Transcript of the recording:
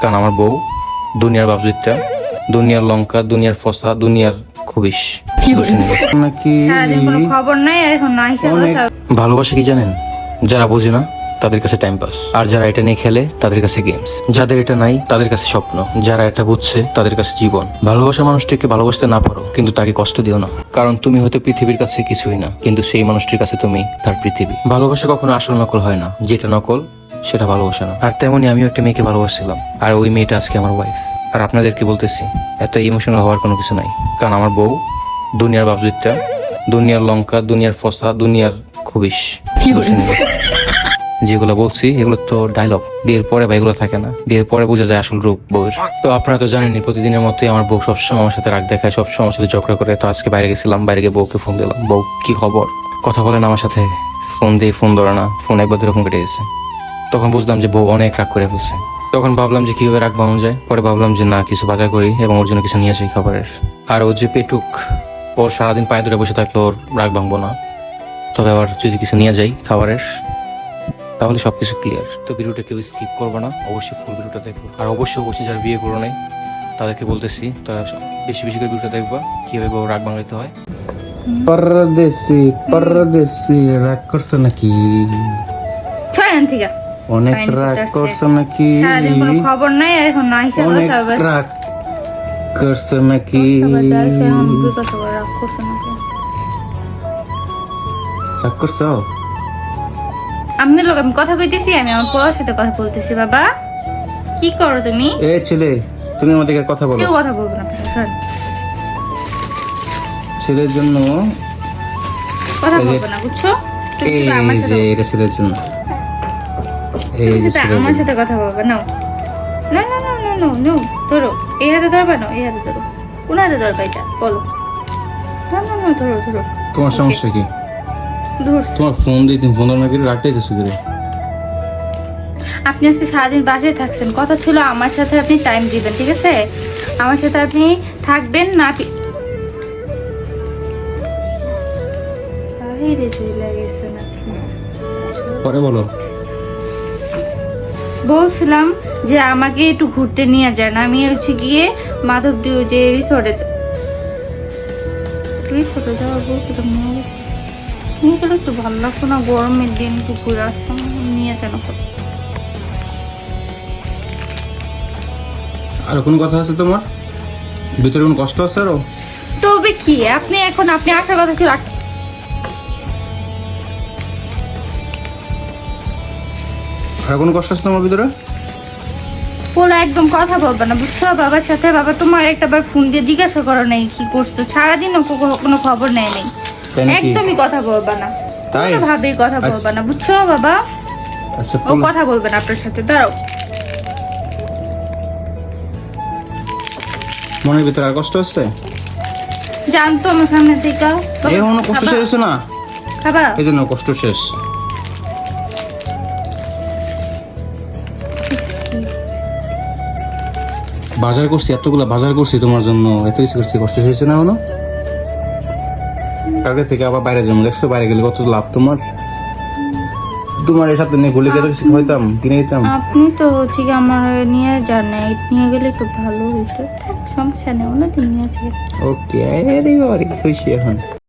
কারণ আমার বউ দুনিয়ার বাবজুইতটা দুনিয়ার লঙ্কা দুনিয়ার ফসা দুনিয়ার খুবিস নাকি সারাদিন খবর নাই এখন না হিসাব অনেক ভালোবাসা কি জানেন? যারা বোঝে না তাদের কাছে টাইম পাস আর যারা এটা নিয়ে খেলে তাদের কাছে গেমস যাদের এটা নাই তাদের কাছে স্বপ্ন। যারা এটা বুঝছে তাদের কাছে জীবন। ভালোবাসা মানুষটিকে ভালোবাসতে না পারো কিন্তু তাকে কষ্ট দিও না। কারণ তুমি হয়তো পৃথিবীর কাছে কিছুই না কিন্তু সেই মানুষটির কাছে তুমি তার পৃথিবী। ভালোবাসা কখনো আসল নকল হয় না। যেটা নকল সেটা ভালোবাসা না। আর তেমনই আমিও একটা মেয়েকে ভালোবাসছিলাম। আর ওই মেয়েটা আজকে আমার ওয়াইফ আর আপনাদেরকে বলতেছি এত ইমোশনাল হওয়ার কোনো কিছু নাই। কারণ আমার বউ দুনিয়ার বাবজুইতটা দুনিয়ার লঙ্কা দুনিয়ার ফসা দুনিয়ার খুবিস যেগুলো বলছি এগুলো তো ডায়লগ বিয়ের পরে বা এগুলো থাকে না। বিয়ের পরে বোঝা যায় আসল রূপ বউয়ের। তো আপনারা তো জানেনই প্রতিদিনের মতোই আমার বউ সবসময় আমার সাথে রাগ দেখায় সবসময় আমার সাথে ঝগড়া করে। তো আজকে বাইরে গেছিলাম বাইরে গিয়ে বউকে ফোন দিলাম। বউ কি খবর? কথা বলেন আমার সাথে। ফোন দিয়ে ফোন ধরে না। ফোন একবার ধরে ফোন কেটে গেছে। তখন বুঝলাম যে বউ অনেক রাগ করে ফেলছে। তখন ভাবলাম যে কীভাবে রাগ বানানো যায় পরে ভাবলাম যে না কিছু বাজার করি এবং ওর জন্য কিছু নিয়ে আসি খাবারের। আর ও যে পেটুক ওর সারাদিন পায়ে ধরে বসে থাকলে ওর রাগ ভাঙবো না। তবে আবার যদি কিছু নিয়ে যাই খাবারের তাহলে সব কিছু ক্লিয়ার তো ভিডিওটা কেউ স্কিপ করব না অবশ্যই ফুল ভিডিওটা দেখব আর অবশ্যই অবশ্যই যারা বিয়ে করো নাই তাদেরকে বলতেছি তারা বেশি বেশি করে ভিডিওটা দেখবা কীভাবে ও রাগ বাংলাতে হয়। পরদেশি পরদেশি রাগ করছ নাকি? ঠিক আছে অনেক রাগ করছ নাকি? খবর নাই এখন অনেক রাগ করছ নাকি? রাগ করছে আপনার লোক আমি কথা কইতেছি আমি আমার পড়ার সাথে কথা বলতেছি বাবা। কি করো তুমি? এ ছেলে তুমি আমাদেরকে কথা বলো। কেউ কথা বলব না ছেলের জন্য কথা বলব না বুঝছ? এই যে এটা ছেলের জন্য। এই যে আমার সাথে কথা বলবে নাও। না না না না নো নো ধরো। এই হাতে ধরবা? না এই হাতে ধরো। কোন হাতে ধরবা এটা? বলো। না না না ধরো ধরো। তোমার সমস্যা কি? তোমার ফোন দিয়ে ফোন না করে রাখতে করে। আপনি আজকে সারাদিন বাসায় থাকছেন। কথা ছিল আমার সাথে আপনি টাইম দিবেন ঠিক আছে? আমার সাথে আপনি থাকবেন না। পরে বলো। বলছিলাম যে আমাকে একটু ঘুরতে নিয়ে যান। আমি হচ্ছে গিয়ে মাধবদীয় যে রিসোর্টে রিসোর্টে যাওয়ার বলছিলাম নিয়ে গেলে একটু ভালো লাগতো না? গরমের দিন একটু ঘুরে আসতাম নিয়ে করতো? আর কোনো কথা আছে তোমার? ভিতরে কোনো কষ্ট আছে আরও? তবে কি? আপনি এখন আপনি আসার কথা ছিল আর কোনো কষ্ট আছে তোমার ভিতরে? বলে একদম কথা বলবে না বুঝছ? বাবার সাথে বাবা তোমার একটা বার ফোন দিয়ে জিজ্ঞাসা করো নাই কি করছ। সারাদিন কোনো খবর নেয় নেই। একদমই কথা বলবা না। তাই? ভাবেই কথা আচ্ছা। বলবা না বুঝছ বাবা? আচ্ছা ও কথা বলবে না আপনার সাথে দাঁড়াও। মনের ভিতরে আর কষ্ট জানতো আমার সামনে থেকে। এই কষ্ট শেষ না? কষ্ট শেষ। বাজার করছি এতগুলা বাজার করছি তোমার জন্য এত কিছু করছি কষ্ট হয়েছে না এখনও? কালকে থেকে আবার বাইরে যাব দেখছ? বাইরে গেলে কত লাভ তোমার? তোমার এই সাথে নিয়ে ঘুরে গেলে কিছু খাইতাম কিনে দিতাম আপনি তো হচ্ছে কি আমার নিয়ে যান না নিয়ে গেলে একটু ভালো হইতো। সমস্যা নেই অন্যদিন নিয়ে যাবে ওকে বাবা খুশি এখন।